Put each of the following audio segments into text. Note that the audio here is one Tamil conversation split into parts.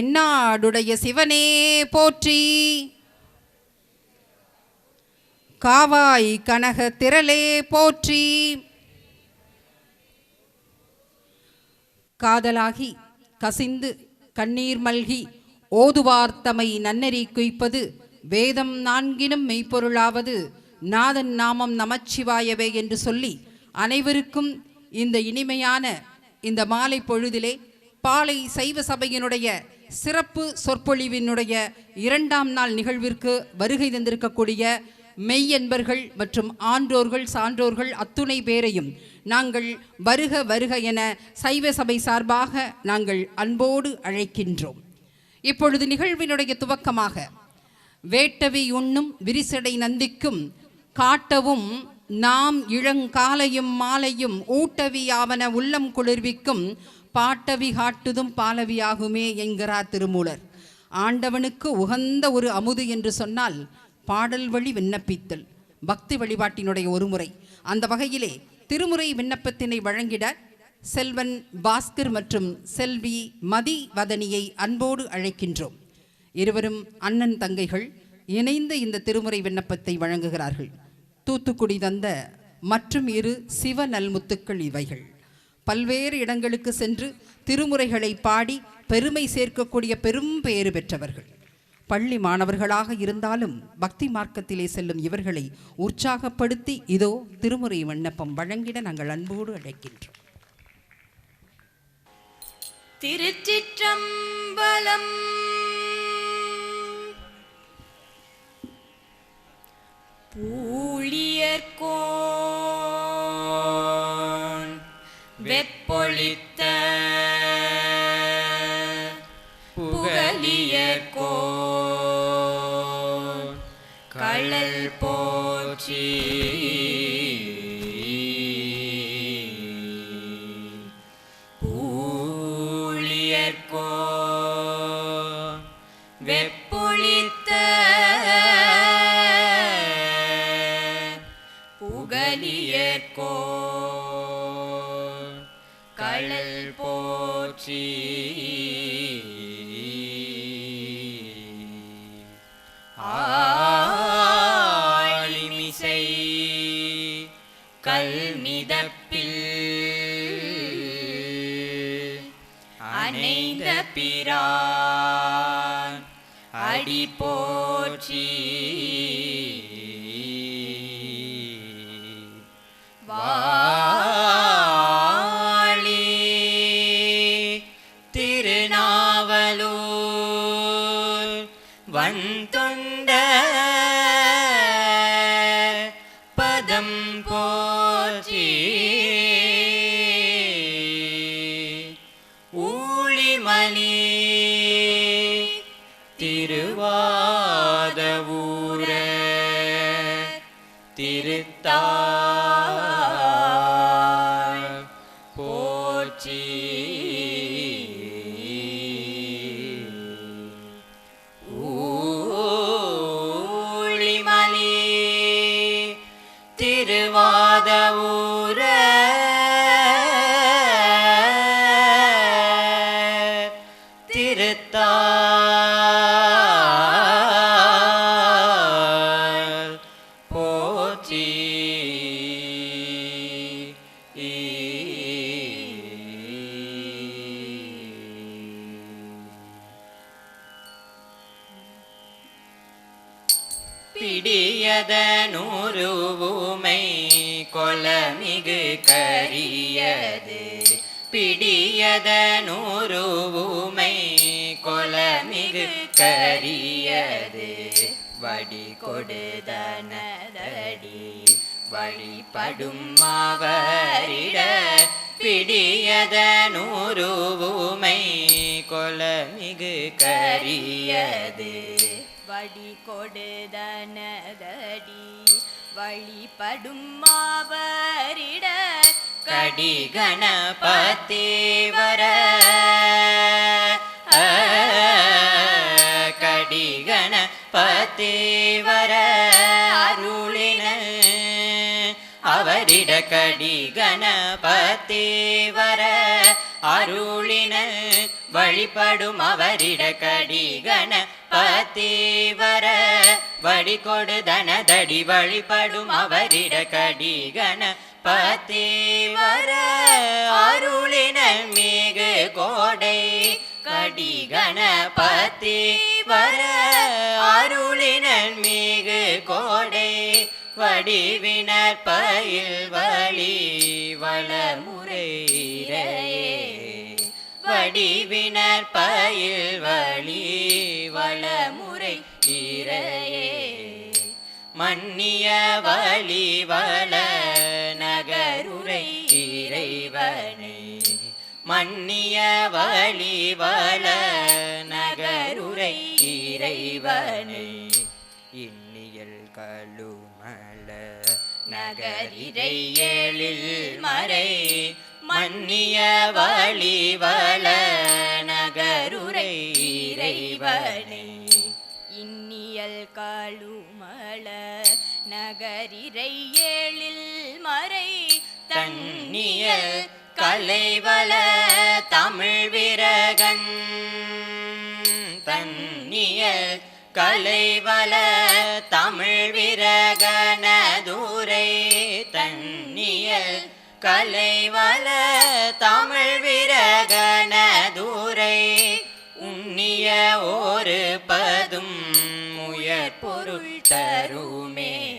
தென்னாடுடைய சிவனே போற்றி. காவாய் கனக திரளே போற்றி. காதலாகி கசிந்து கண்ணீர் மல்கி ஓதுவார்த்தமை நன்னெறி குய்ப்பது வேதம் நான்கினும் மெய்ப்பொருளாவது நாதன் நாமம் நமச்சிவாயவே என்று சொல்லி அனைவருக்கும் இந்த இனிமையான இந்த மாலை பொழுதிலே பாலை சைவ சபையினுடைய சிறப்பு சொற்பொழிவினுடைய இரண்டாம் நாள் நிகழ்விற்கு வருகை தந்திருக்கக்கூடிய மெய்யன்பர்கள் மற்றும் ஆன்றோர்கள் சான்றோர்கள் அத்துணை பேரையும் நாங்கள் வருக வருக என சைவ சபை சார்பாக நாங்கள் அன்போடு அழைக்கின்றோம். இப்பொழுது நிகழ்வினுடைய துவக்கமாக வேட்டவி உண்ணும் விரிசடை நந்திக்கும் காட்டவும் நாம் இளங்காலையும் மாலையும் ஊட்டவியாவன உள்ளம் குளிர்விக்கும் பாட்டவி காட்டுதும் பாலவியாகுமே என்கிறார் திருமூலர். ஆண்டவனுக்கு உகந்த ஒரு அமுது என்று சொன்னால் பாடல் வழி விண்ணப்பித்தல் பக்தி வழிபாட்டினுடைய ஒரு முறை. அந்த வகையிலே திருமுறை விண்ணப்பத்தினை வழங்கிட செல்வன் பாஸ்கர் மற்றும் செல்வி மதி வதனியை அன்போடு அழைக்கின்றோம். இருவரும் அண்ணன் தங்கைகள் இணைந்து இந்த திருமுறை விண்ணப்பத்தை வழங்குகிறார்கள். தூத்துக்குடி தந்த மற்றும் இரு சிவ நல்முத்துக்கள் இவைகள். பல்வேறு இடங்களுக்கு சென்று திருமுறைகளை பாடி பெருமை சேர்க்கக்கூடிய பெரும் பெயரு பெற்றவர்கள். பள்ளி மாணவர்களாக இருந்தாலும் பக்தி மார்க்கத்திலே செல்லும் இவர்களை உற்சாகப்படுத்தி இதோ திருமுறை விண்ணப்பம் வழங்கிட நாங்கள் அன்போடு அழைக்கின்றோம். திருச்சிற்றம்பலம் ஊழியர்கோ வெப்பொழித்த புகழியர்கோ கழல் போற்றி. ஆழிமிசை கல்மிதப்பில் அணைந்த பிரான். அடி போற்றி. வாழி திருநாவலூர். வன் பிடியதனூருவுமை கொலமிகு கரியது. பிடியத பிடியதனூருவுமை கொலமிகு கரியது. வடி கொடுதனதடி வழிபடும் மாவரிட பிடியத பிடியதனூருவுமை கொலமிகு கரியது. வடி கொடுதனதடி வழிபடும் மாவரிட கடி கணபதி கடி கணபதி அருளின அவரிட கடி கணபதி அருளின வழிபடும் அவரிட கடி கண வர வழிகொடு தனதடி வழிபடும் அவரிட கடிகன கணபதி அருளின மிகு கோடை கடிகன கணபதி அருளின மிகு கோடை வடிவினர் பயில் வழி வளமுறையே வடிவினர் பயில் வழி வளமுறை இறையே. மன்னிய வழி வள நகருரை இறைவனை. மன்னிய வழி வள நகருரை இறைவனை. இன்னியல் கழுமல நகரிரை ஏழில் மறை மன்னிய வழிவள நகருரை இறைவனை. இன்னியல் காலுமள நகரிரை ஏழில் மறை தன்னியல் கலைவள தமிழ் விரகன். தன்னியல் கலைவள தமிழ் விரகன தூரை தன்னியல் கலைவல தமிழ் விரகன தூரை உண்ணிய ஒரு பதும் முயற் பொருள் தருமே.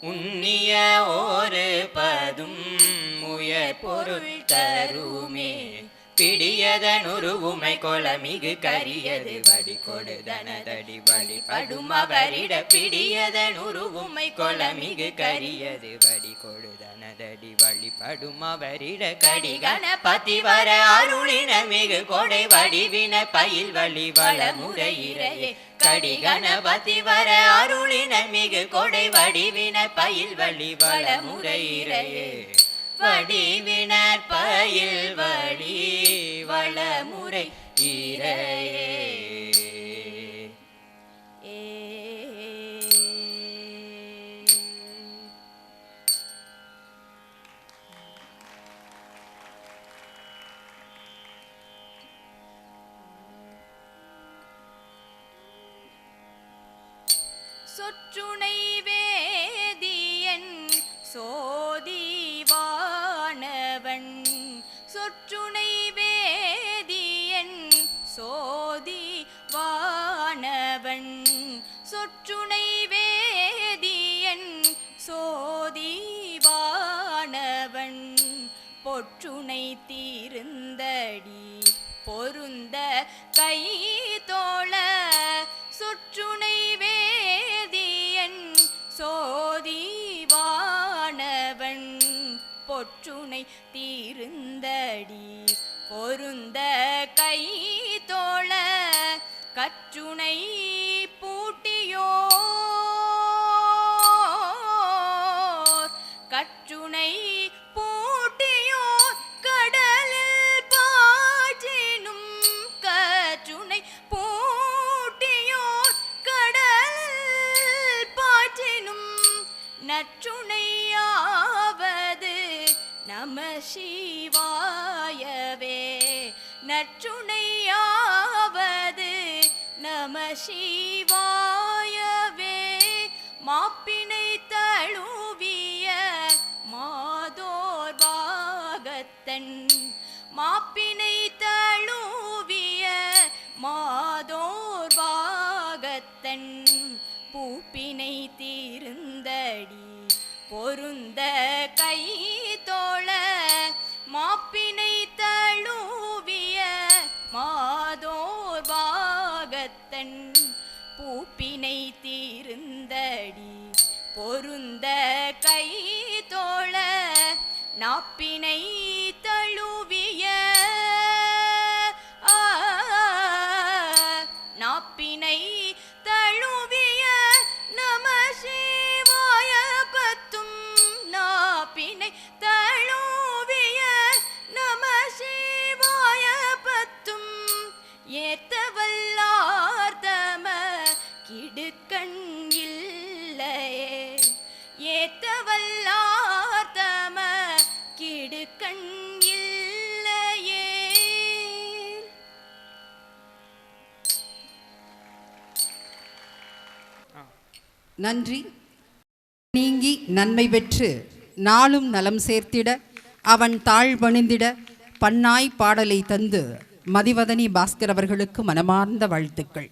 உண்ணிய ஒரு பதும் முயற் பொருள் தருமே. பிடியதனுருவுமை கொலமிகு கரியது. வடி கொடுதனதடி வழி படும் அவரிட பிடியதனுருவுமை கொலமிகு கரியது. வடி கொடுதனதடி வழி படும் அவரிட கடிகன பத்தி வர அருளின மிகு கொடை வடிவின பயில் வழி வளமுறையிறையே கடி கணபதி வர அருளின மிகு கொடை வடிவின பயில் வழி வள முறையிறையே வடிவினர் பயில் வழி வளமுறை இறையே. ஏ. சொற்றுணை வேதியன் சோ சோதி வானவன் சொற்றுனை வேதியன் சோதி வானவன் பொற்றுணை தீர்ந்தடி பொருந்த கை தோழ சொற்றுணை வேதியன் சோதிவானவன் பொற்றுணை தீர்ந்தடி பொருந்த கை அச்சுனை பூட்டியோ? கச்சுனை பூட்டியோ? கடலில் பாஜினும் கச்சுனை பூட்டியோ? கடலில் பாஜினும் நச்சுனையாவது நம சிவாயவே. நற்றுணையாவது நம சிவாயவே மாப்பினை தழுவிய மாதோர் பாகத்தன். மாப்பினை தழுவிய மாதோர் பாகத்தன். பூப்பினை தீர்ந்தடி பொருந்த க பொருந்த கை தோழ நாப்பினை தழுவிய ஆ, நாப்பினை நன்றி. நீங்கி நன்மை பெற்று நாளும் நலம் சேர்த்திட அவன் தாழ் பணிந்திட பன்னாய் பாடலை தந்து மதிவதனி பாஸ்கர் அவர்களுக்கு மனமார்ந்த வாழ்த்துக்கள்.